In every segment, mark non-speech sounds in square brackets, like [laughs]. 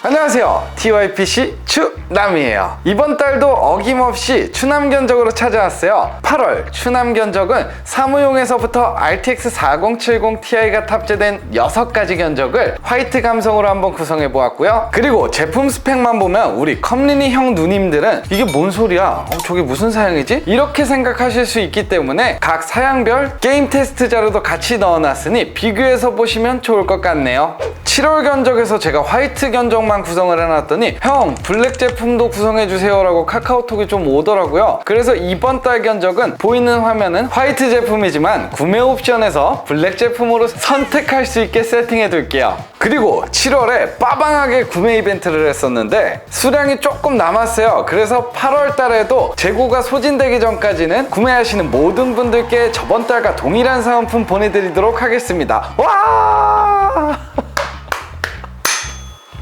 안녕하세요. TYPC 추남이에요. 이번 달도 어김없이 추남 견적으로 찾아왔어요. 8월 추남 견적은 사무용에서부터 RTX 4070 Ti가 탑재된 6가지 견적을 화이트 감성으로 한번 구성해 보았고요. 그리고 제품 스펙만 보면 우리 컴리니 형 누님들은 이게 뭔 소리야? 어, 저게 무슨 사양이지? 이렇게 생각하실 수 있기 때문에 각 사양별 게임 테스트 자료도 같이 넣어놨으니 비교해서 보시면 좋을 것 같네요. 7월 견적에서 제가 화이트 견적 만 구성을 해놨더니 형 블랙 제품도 구성해주세요 라고 카카오톡이 좀 오더라고요. 그래서 이번 달 견적은 보이는 화면은 화이트 제품이지만 구매 옵션에서 블랙 제품으로 선택할 수 있게 세팅해 둘게요. 그리고 7월에 빠방하게 구매 이벤트를 했었는데 수량이 조금 남았어요. 그래서 8월 달에도 재고가 소진되기 전까지는 구매하시는 모든 분들께 저번 달과 동일한 사은품 보내드리도록 하겠습니다. 와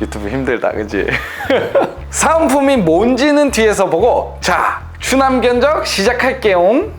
유튜브 힘들다 그지? 사은품이 [laughs] 뭔지는 뒤에서 보고 자 추남 견적 시작할게요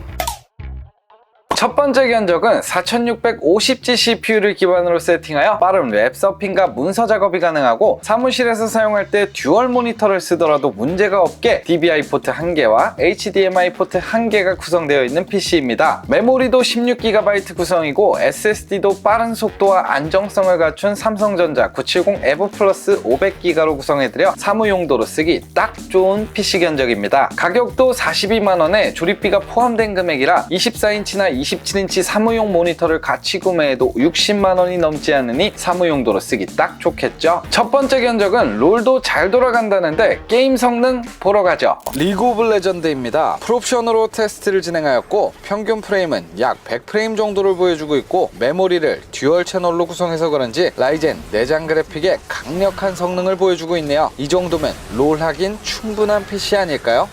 첫 번째 견적은 4650G CPU를 기반으로 세팅하여 빠른 웹 서핑과 문서 작업이 가능하고 사무실에서 사용할 때 듀얼 모니터를 쓰더라도 문제가 없게 DVI 포트 1개와 HDMI 포트 1개가 구성되어 있는 PC입니다. 메모리도 16GB 구성이고 SSD도 빠른 속도와 안정성을 갖춘 삼성전자 970 EVO 플러스 500기가로 구성해드려 사무 용도로 쓰기 딱 좋은 PC 견적입니다. 가격도 42만원에 조립비가 포함된 금액이라 24인치나 27인치 사무용 모니터를 같이 구매해도 60만 원이 넘지 않으니 사무용도로 쓰기 딱 좋겠죠? 첫 번째 견적은 롤도 잘 돌아간다는데 게임 성능 보러 가죠. 리그 오브 레전드입니다. 풀옵션으로 테스트를 진행하였고 평균 프레임은 약 100프레임 정도를 보여주고 있고 메모리를 듀얼 채널로 구성해서 그런지 라이젠 내장 그래픽의 강력한 성능을 보여주고 있네요. 이 정도면 롤 하긴 충분한 PC 아닐까요?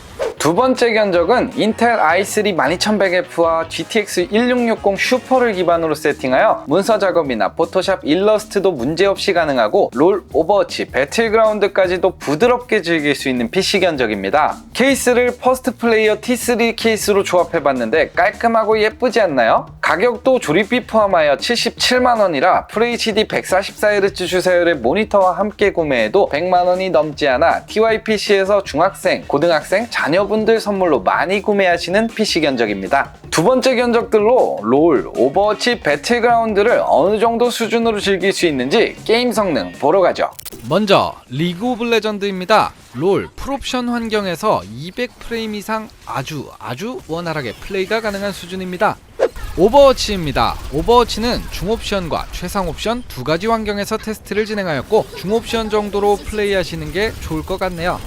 두 번째 견적은 인텔 i3 12100F와 GTX 1660 슈퍼를 기반으로 세팅하여 문서 작업이나 포토샵 일러스트도 문제없이 가능하고 롤, 오버워치, 배틀그라운드까지도 부드럽게 즐길 수 있는 PC 견적입니다. 케이스를 퍼스트 플레이어 T3 케이스로 조합해봤는데 깔끔하고 예쁘지 않나요? 가격도 조립비 포함하여 77만원이라 FHD 144Hz 주사율의 모니터와 함께 구매해도 100만원이 넘지 않아 TYPC에서 중학생, 고등학생, 자녀분들 선물로 많이 구매하시는 PC 견적입니다. 두 번째 견적들로 롤, 오버워치, 배틀그라운드를 어느 정도 수준으로 즐길 수 있는지 게임 성능 보러 가죠. 먼저 리그 오브 레전드입니다. 롤 풀옵션 환경에서 200프레임 이상 아주 아주 원활하게 플레이가 가능한 수준입니다. 오버워치입니다. 오버워치는 중옵션과 최상옵션 두 가지 환경에서 테스트를 진행하였고 중옵션 정도로 플레이하시는 게 좋을 것 같네요.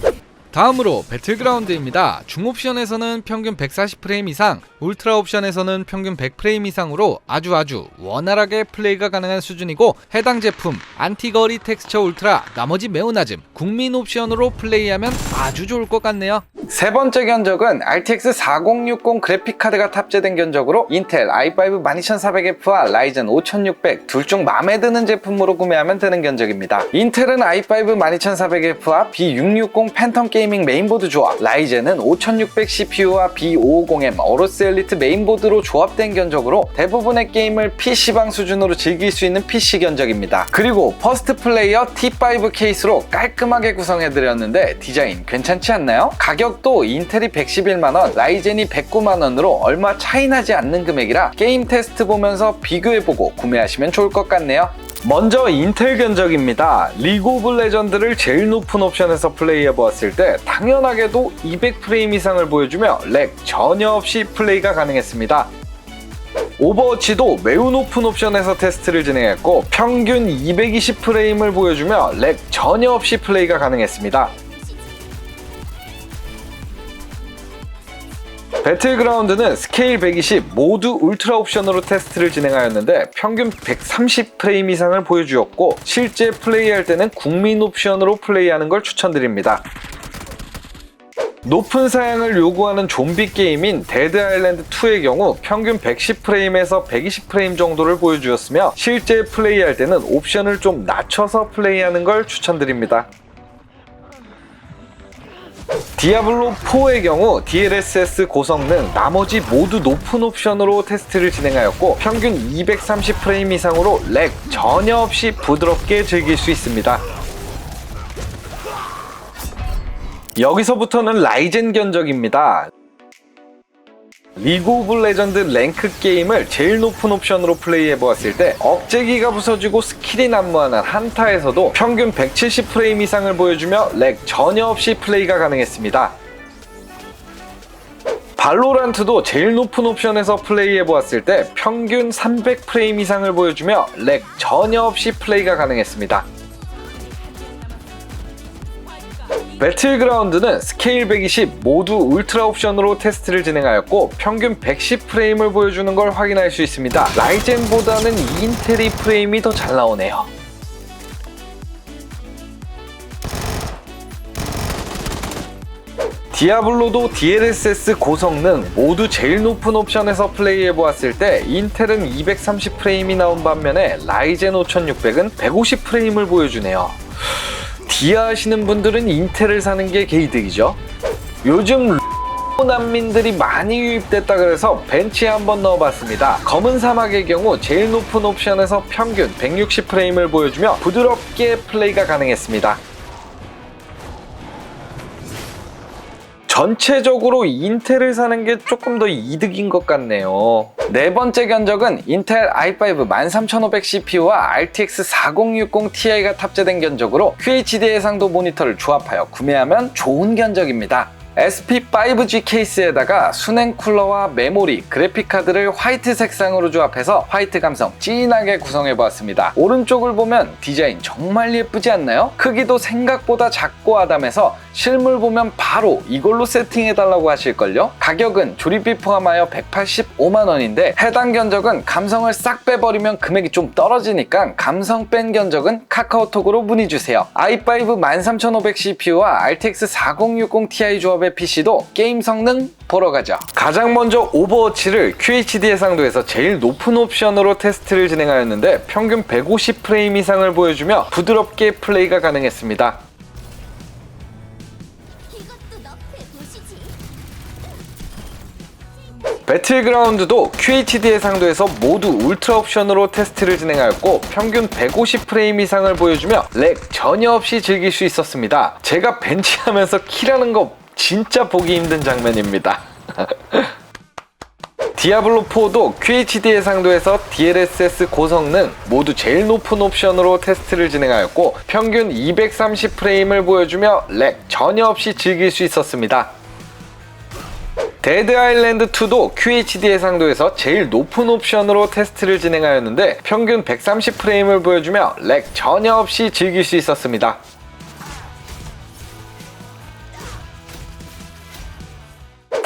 다음으로 배틀그라운드입니다. 중옵션에서는 평균 140프레임 이상, 울트라 옵션에서는 평균 100프레임 이상으로 아주 아주 원활하게 플레이가 가능한 수준이고 해당 제품 안티거리 텍스처 울트라 나머지 매우 낮음 국민 옵션으로 플레이하면 아주 좋을 것 같네요. 세 번째 견적은 RTX 4060 그래픽카드가 탑재된 견적으로 인텔 i5 12400F와 라이젠 5600 둘 중 마음에 드는 제품으로 구매하면 되는 견적입니다. 인텔은 i5 12400F와 B660 팬텀 게이밍 메인보드 조합, 라이젠은 5600 CPU와 B550M 어로스 엘리트 메인보드로 조합된 견적으로 대부분의 게임을 PC방 수준으로 즐길 수 있는 PC 견적입니다. 그리고 퍼스트 플레이어 T5 케이스로 깔끔하게 구성해드렸는데 디자인 괜찮지 않나요? 가격도 인텔이 111만원, 라이젠이 109만원으로 얼마 차이 나지 않는 금액이라 게임 테스트 보면서 비교해보고 구매하시면 좋을 것 같네요. 먼저 인텔 견적입니다. 리그 오브 레전드를 제일 높은 옵션에서 플레이해 보았을 때 당연하게도 200프레임 이상을 보여주며 렉 전혀 없이 플레이가 가능했습니다. 오버워치도 매우 높은 옵션에서 테스트를 진행했고 평균 220프레임을 보여주며 렉 전혀 없이 플레이가 가능했습니다. 배틀그라운드는 스케일 120 모두 울트라 옵션으로 테스트를 진행하였는데 평균 130프레임 이상을 보여주었고 실제 플레이할 때는 국민 옵션으로 플레이하는 걸 추천드립니다. 높은 사양을 요구하는 좀비 게임인 데드 아일랜드 2의 경우 평균 110프레임에서 120프레임 정도를 보여주었으며 실제 플레이할 때는 옵션을 좀 낮춰서 플레이하는 걸 추천드립니다. 디아블로4의 경우 DLSS 고성능 나머지 모두 높은 옵션으로 테스트를 진행하였고 평균 230프레임 이상으로 렉 전혀 없이 부드럽게 즐길 수 있습니다. 여기서부터는 라이젠 견적입니다. 리그 오브 레전드 랭크 게임을 제일 높은 옵션으로 플레이해보았을 때 억제기가 부서지고 스킬이 난무하는 한타에서도 평균 170 프레임 이상을 보여주며 렉 전혀 없이 플레이가 가능했습니다. 발로란트도 제일 높은 옵션에서 플레이해보았을 때 평균 300 프레임 이상을 보여주며 렉 전혀 없이 플레이가 가능했습니다. 배틀그라운드는 스케일 120 모두 울트라 옵션으로 테스트를 진행하였고 평균 110 프레임을 보여주는 걸 확인할 수 있습니다. 라이젠보다는 인텔이 프레임이 더 잘 나오네요. 디아블로도 DLSS 고성능 모두 제일 높은 옵션에서 플레이해보았을 때 인텔은 230프레임이 나온 반면에 라이젠 5600은 150프레임을 보여주네요. 디아 하시는 분들은 인텔을 사는 게 개이득이죠. 요즘 난민들이 많이 유입됐다 그래서 벤치에 한번 넣어봤습니다. 검은 사막의 경우 제일 높은 옵션에서 평균 160프레임을 보여주며 부드럽게 플레이가 가능했습니다. 전체적으로 인텔을 사는 게 조금 더 이득인 것 같네요. 네 번째 견적은 인텔 i5 13500 CPU와 RTX 4060 Ti가 탑재된 견적으로 QHD 해상도 모니터를 조합하여 구매하면 좋은 견적입니다. SP5G 케이스에다가 수냉 쿨러와 메모리, 그래픽 카드를 화이트 색상으로 조합해서 화이트 감성 진하게 구성해 보았습니다. 오른쪽을 보면 디자인 정말 예쁘지 않나요? 크기도 생각보다 작고 아담해서 실물 보면 바로 이걸로 세팅해 달라고 하실걸요? 가격은 조립비 포함하여 185만 원인데 해당 견적은 감성을 싹 빼버리면 금액이 좀 떨어지니까 감성 뺀 견적은 카카오톡으로 문의 주세요. i5 13500 CPU와 RTX 4060 Ti 조합의 PC도 게임 성능 보러 가죠. 가장 먼저 오버워치를 QHD 해상도에서 제일 높은 옵션으로 테스트를 진행하였는데 평균 150프레임 이상을 보여주며 부드럽게 플레이가 가능했습니다. 배틀그라운드도 QHD 해상도에서 모두 울트라 옵션으로 테스트를 진행하였고 평균 150프레임 이상을 보여주며 렉 전혀 없이 즐길 수 있었습니다. 제가 벤치하면서 키라는 거 진짜 보기 힘든 장면입니다. 디아블로4도 QHD 해상도에서 DLSS 고성능 모두 제일 높은 옵션으로 테스트를 진행하였고 평균 230프레임을 보여주며 렉 전혀 없이 즐길 수 있었습니다. 데드 아일랜드 2도 QHD 해상도에서 제일 높은 옵션으로 테스트를 진행하였는데 평균 130프레임을 보여주며 렉 전혀 없이 즐길 수 있었습니다.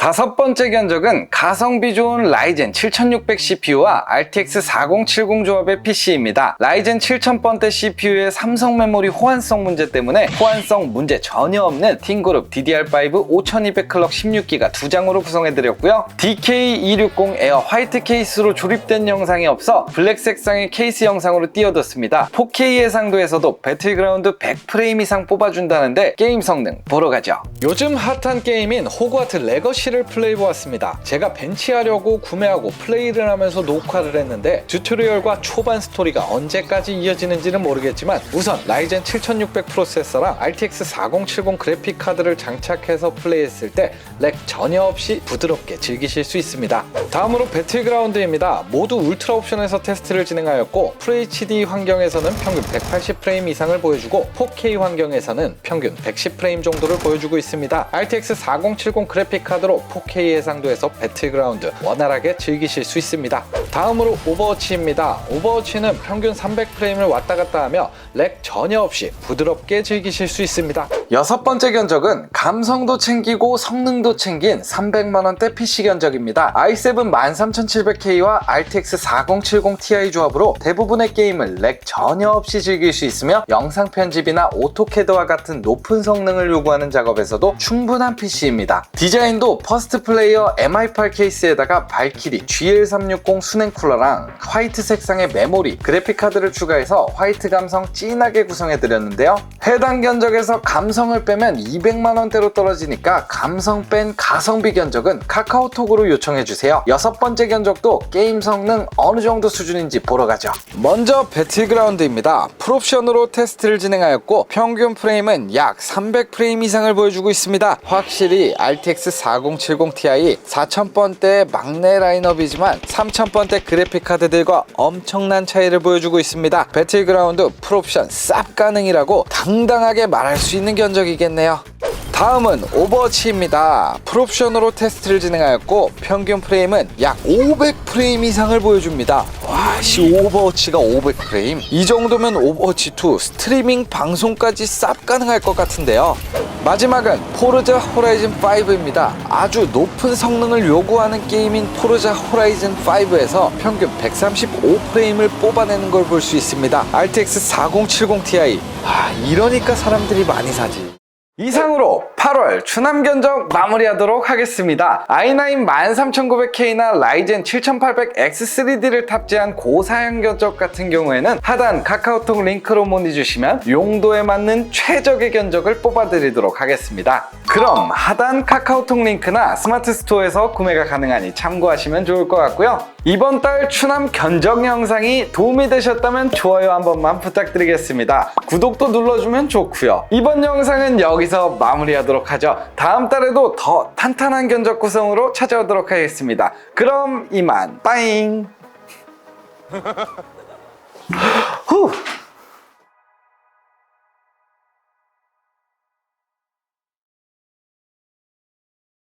다섯 번째 견적은 가성비 좋은 라이젠 7600 CPU와 RTX 4070 조합의 PC입니다. 라이젠 7000번대 CPU의 삼성 메모리 호환성 문제 때문에 호환성 문제 전혀 없는 팅그룹 DDR5 5200 클럭 16기가 두 장으로 구성해드렸고요. DK260 에어 화이트 케이스로 조립된 영상이 없어 블랙 색상의 케이스 영상으로 띄워뒀습니다. 4K 해상도에서도 배틀그라운드 100프레임 이상 뽑아준다는데 게임 성능 보러 가죠. 요즘 핫한 게임인 호그와트 레거시 를 플레이해보았습니다. 제가 벤치하려고 구매하고 플레이를 하면서 녹화를 했는데 튜토리얼과 초반 스토리가 언제까지 이어지는지는 모르겠지만 우선 라이젠 7600 프로세서랑 RTX 4070 그래픽 카드를 장착해서 플레이했을 때 렉 전혀 없이 부드럽게 즐기실 수 있습니다. 다음으로 배틀그라운드입니다. 모두 울트라 옵션에서 테스트를 진행하였고 FHD 환경에서는 평균 180프레임 이상을 보여주고 4K 환경에서는 평균 110프레임 정도를 보여주고 있습니다. RTX 4070 그래픽 카드로 4K 해상도에서 배틀그라운드 원활하게 즐기실 수 있습니다. 다음으로 오버워치입니다. 오버워치는 평균 300프레임을 왔다 갔다 하며 렉 전혀 없이 부드럽게 즐기실 수 있습니다. 여섯 번째 견적은 감성도 챙기고 성능도 챙긴 300만원대 PC 견적입니다. i7 13700K와 RTX 4070 Ti 조합으로 대부분의 게임을 렉 전혀 없이 즐길 수 있으며 영상 편집이나 오토캐드와 같은 높은 성능을 요구하는 작업에서도 충분한 PC입니다. 디자인도 퍼스트 플레이어 MI8 케이스에다가 발키리 GL360 수냉 쿨러랑 화이트 색상의 메모리, 그래픽 카드를 추가해서 화이트 감성 진하게 구성해드렸는데요. 해당 견적에서 감성을 빼면 200만원대로 떨어지니까 감성 뺀 가성비 견적은 카카오톡으로 요청해주세요. 여섯 번째 견적도 게임 성능 어느 정도 수준인지 보러 가죠. 먼저 배틀그라운드입니다. 풀옵션으로 테스트를 진행하였고 평균 프레임은 약 300프레임 이상을 보여주고 있습니다. 확실히 RTX 40 2070ti 4000번대 막내 라인업이지만 3000번대 그래픽카드들과 엄청난 차이를 보여주고 있습니다. 배틀그라운드 풀옵션 쌉 가능이라고 당당하게 말할 수 있는 견적이겠네요. 다음은 오버워치입니다. 풀옵션으로 테스트를 진행하였고 평균 프레임은 약 500프레임 이상을 보여줍니다. 와, 씨 오버워치가 500프레임? 이 정도면 오버워치 2 스트리밍 방송까지 쌉 가능할 것 같은데요. 마지막은 포르자 호라이즌 5입니다. 아주 높은 성능을 요구하는 게임인 포르자 호라이즌 5에서 평균 135프레임을 뽑아내는 걸 볼 수 있습니다. RTX 4070 Ti. 아, 이러니까 사람들이 많이 사지. 이상으로 8월 추남 견적 마무리하도록 하겠습니다. i9 13900K나 라이젠 7800X3D를 탑재한 고사양 견적 같은 경우에는 하단 카카오톡 링크로 문의 주시면 용도에 맞는 최적의 견적을 뽑아드리도록 하겠습니다. 그럼 하단 카카오톡 링크나 스마트 스토어에서 구매가 가능하니 참고하시면 좋을 것 같고요. 이번 달 추남 견적 영상이 도움이 되셨다면 좋아요 한 번만 부탁드리겠습니다. 구독도 눌러주면 좋고요. 이번 영상은 여기서 마무리하도록 보도록 하죠. 다음 달에도 더 탄탄한 견적 구성으로 찾아오도록 하겠습니다. 그럼 이만 빠잉! [laughs] 후!